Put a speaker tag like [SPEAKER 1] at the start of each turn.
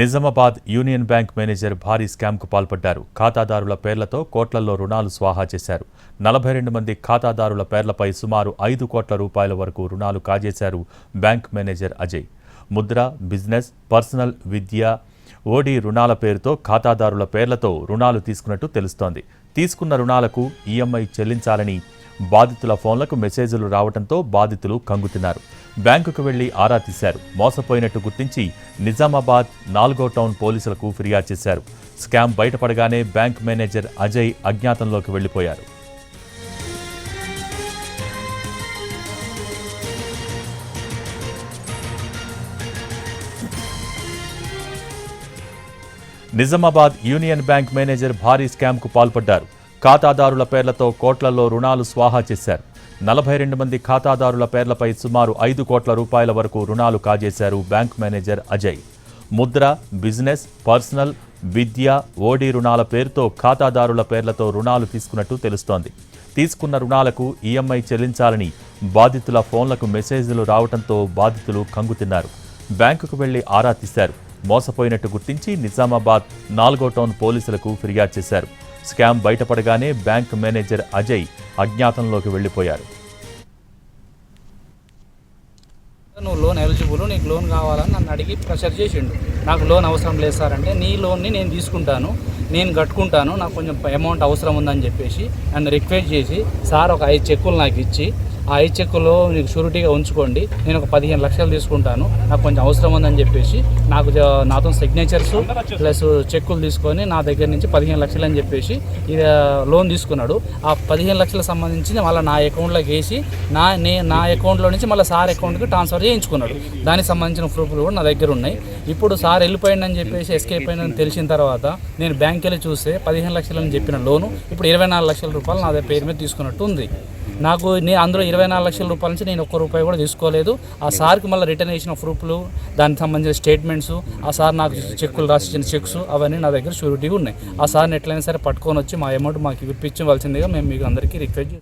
[SPEAKER 1] Nizamabad union bank manager భారీ స్కామ్కు పాల్పడ్డారు. ఖాతాదారుల పేర్లతో కోట్లలో రుణాలు స్వాహా చేశారు. నలభై రెండు మంది ఖాతాదారుల పేర్లపై సుమారు ఐదు కోట్ల రూపాయల వరకు రుణాలు కాజేశారు bank manager Ajay. Mudra business personal విద్య ఓడి రుణాల పేరుతో ఖాతాదారుల పేర్లతో రుణాలు తీసుకున్నట్టు తెలుస్తోంది. తీసుకున్న రుణాలకు ఈఎంఐ చెల్లించాలని బాధితుల ఫోన్లకు మెసేజ్లు రావడంతో బాధితులు కంగుతిన్నారు. బ్యాంకుకు వెళ్ళి ఆరా తీశారు. మోసపోయినట్టు గుర్తించి నిజామాబాద్ నాలుగో టౌన్ పోలీసులకు ఫిర్యాదు చేశారు. స్కామ్ బయటపడగానే బ్యాంక్ మేనేజర్ అజయ్ అజ్ఞాతంలోకి వెళ్ళిపోయారు నిజామాబాద్ యూనియన్ బ్యాంక్ మేనేజర్ భారీ స్కామ్కు పాల్పడ్డారు. ఖాతాదారుల పేర్లతో కోట్లలో రుణాలు స్వాహా చేశారు. నలభై రెండు మంది ఖాతాదారుల పేర్లపై సుమారు ఐదు కోట్ల రూపాయల వరకు రుణాలు కాజేశారు bank manager Ajay. Mudra business personal విద్య ఓడి రుణాల పేరుతో ఖాతాదారుల పేర్లతో రుణాలు తీసుకున్నట్టు తెలుస్తోంది. తీసుకున్న రుణాలకు ఈఎంఐ చెల్లించాలని బాధితుల ఫోన్లకు మెసేజ్లు రావడంతో బాధితులు కంగుతిన్నారు బ్యాంకుకు వెళ్ళి ఆరా తీశారు. మోసపోయినట్టు గుర్తించి నిజామాబాద్ నాలుగో టౌన్ పోలీసులకు ఫిర్యాదు చేశారు. స్కామ్ బయటపడగానే బ్యాంక్ మేనేజర్ అజయ్ అజ్ఞాతంలోకి వెళ్ళిపోయారు
[SPEAKER 2] నువ్వు లోన్ ఎలిజిబుల్ నీకు లోన్ కావాలని నన్ను అడిగి ప్రెషర్ చేసిండు. నాకు లోన్ అవసరం లేదు సార్ అంటే నీ లోన్ని నేను తీసుకుంటాను నేను కట్టుకుంటాను నాకు కొంచెం అమౌంట్ అవసరం ఉందని చెప్పేసి నన్ను రిక్వెస్ట్ చేసి సార్ ఒక ఐదు చెక్కులు నాకు ఇచ్చి ఆ ఐదు చెక్కులో నీకు షూరిటీగా ఉంచుకోండి. నేను ఒక పదిహేను లక్షలు తీసుకుంటాను. నాకు కొంచెం అవసరం ఉందని చెప్పేసి నాకు నాతో సిగ్నేచర్స్ ప్లస్ చెక్కులు తీసుకొని నా దగ్గర నుంచి పదిహేను లక్షలు అని చెప్పేసి ఇది లోన్ తీసుకున్నాడు. ఆ పదిహేను లక్షలకు సంబంధించి మళ్ళీ నా అకౌంట్లోకి వేసి నా నే నా అకౌంట్లో నుంచి మళ్ళీ సార్ అకౌంట్కి ట్రాన్స్ఫర్ చేయించుకున్నాడు. దానికి సంబంధించిన ప్రూఫ్లు కూడా నా దగ్గర ఉన్నాయి. ఇప్పుడు సార్ వెళ్ళిపోయిందని చెప్పేసి ఎస్కేప్ అయిందని తెలిసిన తర్వాత నేను బ్యాంక్ వెళ్ళి చూస్తే పదిహేను లక్షలని చెప్పిన లోను ఇప్పుడు ఇరవై నాలుగు లక్షల రూపాయలు నా పేరు మీద తీసుకున్నట్టు ఉంది. నాకు నేను అందులో ఇరవై నాలుగు లక్షల రూపాయల నుంచి నేను ఒక్క రూపాయి కూడా తీసుకోలేదు. ఆ సార్కి మళ్ళీ రిటర్న్ చేసిన ప్రూఫ్లు దానికి సంబంధించిన స్టేట్మెంట్స్ ఆ సార్ నాకు చెక్కులు రాసిచ్చిన చెక్స్ అవన్నీ నా దగ్గర షూరిటీగా ఉన్నాయి. ఆ సార్ని ఎట్లయినా సరే పట్టుకొని వచ్చి మా అమౌంట్ మాకు ఇప్పించవలసిందిగా మేము మీకు అందరికీ రిక్వెస్ట్